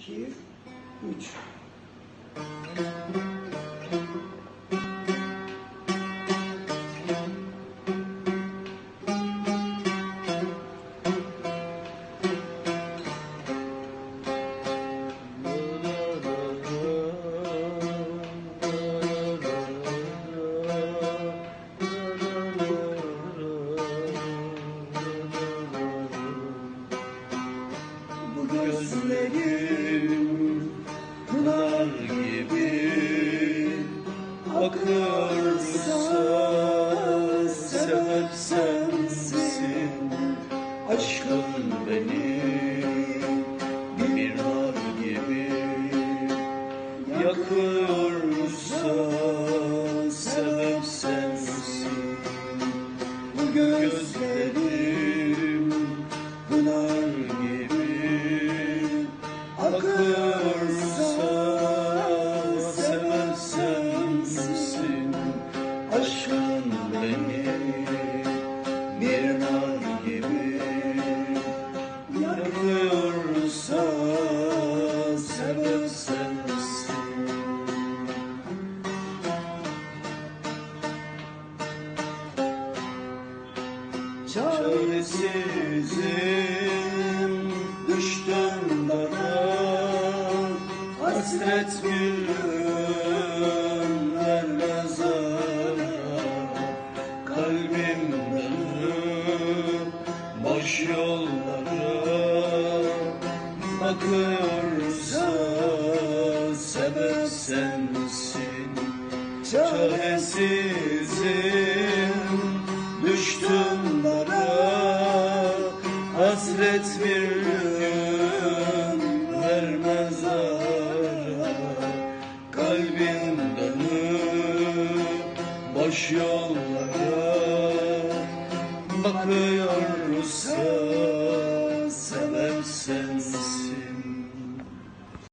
iki, üç. Gözlerim pınar gibi akıyorsa sebep sensin aşkın benim. Bir nar gibi yakıyorsa akıyorsa sebep sensin aşkın gibi yakıyorsa sensin Çaresizim düştüm dara Hasret gülüm vermez ara Kalbim dönüp boş yollara Bakıyorsa sebep sensin Çaresizim. Düştüm dara Hasret bir kalbin beni boş yollara bakıyorsa sebepsin